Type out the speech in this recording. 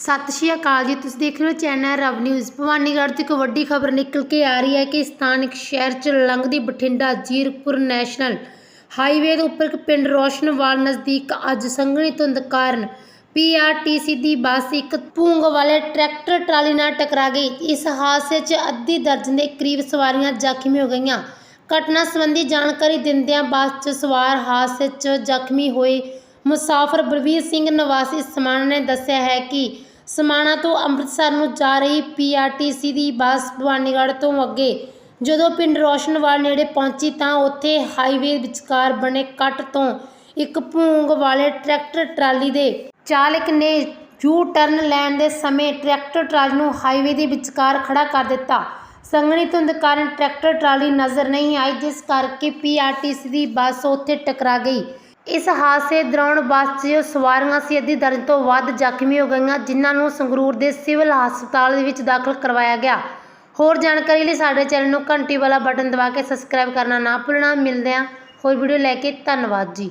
ਸਤਿ ਸ਼੍ਰੀ ਅਕਾਲ ਜੀ। ਤੁਸੀਂ ਦੇਖ ਰਹੇ ਹੋ ਚੈਨਲ ਰਵ ਨਿਊਜ਼। ਭਵਾਨੀਗੜ੍ਹ ਤੋਂ ਇੱਕ ਵੱਡੀ ਖਬਰ ਨਿਕਲ ਕੇ ਆ ਰਹੀ ਹੈ ਕਿ ਸਥਾਨਕ ਸ਼ਹਿਰ ਚ ਲੰਘਦੀ ਬਠਿੰਡਾ ਜੀਰਕਪੁਰ ਨੈਸ਼ਨਲ ਹਾਈਵੇ ਦੇ ਉੱਪਰ ਇੱਕ ਪਿੰਡ ਰੋਸ਼ਨਵਾਲ ਨਜ਼ਦੀਕ ਅੱਜ ਸੰਘਣੀ ਧੁੰਦ ਕਾਰਨ ਪੀਆਰਟੀਸੀ ਦੀ ਬੱਸ ਇੱਕ ਭੂੰਗ ਵਾਲੇ ਟਰੈਕਟਰ ਟਰਾਲੀ ਨਾਲ ਟਕਰਾ ਗਈ। ਇਸ ਹਾਦਸੇ 'ਚ ਅੱਧੀ ਦਰਜਨ ਦੇ ਕਰੀਬ ਸਵਾਰੀਆਂ ਜ਼ਖਮੀ ਹੋ ਗਈਆਂ। ਘਟਨਾ ਸੰਬੰਧੀ ਜਾਣਕਾਰੀ ਦਿੰਦਿਆਂ ਬੱਸ 'ਚ ਸਵਾਰ ਹਾਦਸੇ 'ਚ ਜ਼ਖਮੀ ਹੋਏ ਮੁਸਾਫਰ ਬਲਵੀਰ ਸਿੰਘ ਨਿਵਾਸੀ ਸਮਾਨ ਨੇ ਦੱਸਿਆ ਹੈ ਕਿ ਸਮਾਣਾ ਤੋਂ ਅੰਮ੍ਰਿਤਸਰ ਨੂੰ ਜਾ ਰਹੀ ਪੀਆਰਟੀਸੀ ਦੀ ਬੱਸ ਭਵਾਨੀਗੜ੍ਹ ਤੋਂ ਅੱਗੇ। ਜਦੋਂ ਪਿੰਡ ਰੋਸ਼ਨਵਾਲ ਨੇੜੇ ਪਹੁੰਚੀ ਤਾਂ ਉੱਥੇ ਹਾਈਵੇ ਵਿਚਕਾਰ ਬਣੇ ਕੱਟ ਤੋਂ ਇੱਕ ਭੂੰਗ ਵਾਲੇ ਟਰੈਕਟਰ ਟਰਾਲੀ ਦੇ ਚਾਲਕ ਨੇ ਯੂ ਟਰਨ ਲੈਣ ਦੇ ਸਮੇਂ ਟਰੈਕਟਰ ਟਰਾਲੀ ਨੂੰ ਹਾਈਵੇ ਦੇ ਵਿਚਕਾਰ ਖੜਾ ਕਰ ਦਿੱਤਾ। ਸੰਘਣੀ ਧੁੰਦ ਕਾਰਨ ਟਰੈਕਟਰ ਟਰਾਲੀ ਨਜ਼ਰ ਨਹੀਂ ਆਈ, ਜਿਸ ਕਰਕੇ ਪੀਆਰਟੀਸੀ ਦੀ ਬੱਸ ਉੱਥੇ ਟਕਰਾ ਗਈ। ਇਸ ਹਾਦਸੇ ਦੌਰਾਨ ਬੱਸ 'ਚ ਸਵਾਰੀਆਂ ਸੀ। ਅੱਧੀ ਦਰਜਨ ਤੋਂ ਵੱਧ ਜ਼ਖਮੀ ਹੋ ਗਈਆਂ, ਜਿਨ੍ਹਾਂ ਨੂੰ ਸੰਗਰੂਰ ਦੇ ਸਿਵਲ ਹਸਪਤਾਲ ਦੇ ਵਿੱਚ ਦਾਖਲ ਕਰਵਾਇਆ ਗਿਆ। ਹੋਰ ਜਾਣਕਾਰੀ ਲਈ ਸਾਡੇ ਚੈਨਲ ਨੂੰ ਘੰਟੀ ਵਾਲਾ ਬਟਨ ਦਬਾ ਕੇ ਸਬਸਕ੍ਰਾਈਬ ਕਰਨਾ ਨਾ ਭੁੱਲਣਾ। ਮਿਲਦੇ ਹਾਂ। ਹੋਰ ਵੀਡੀਓ ਲੈ ਕੇ। ਧੰਨਵਾਦ ਜੀ।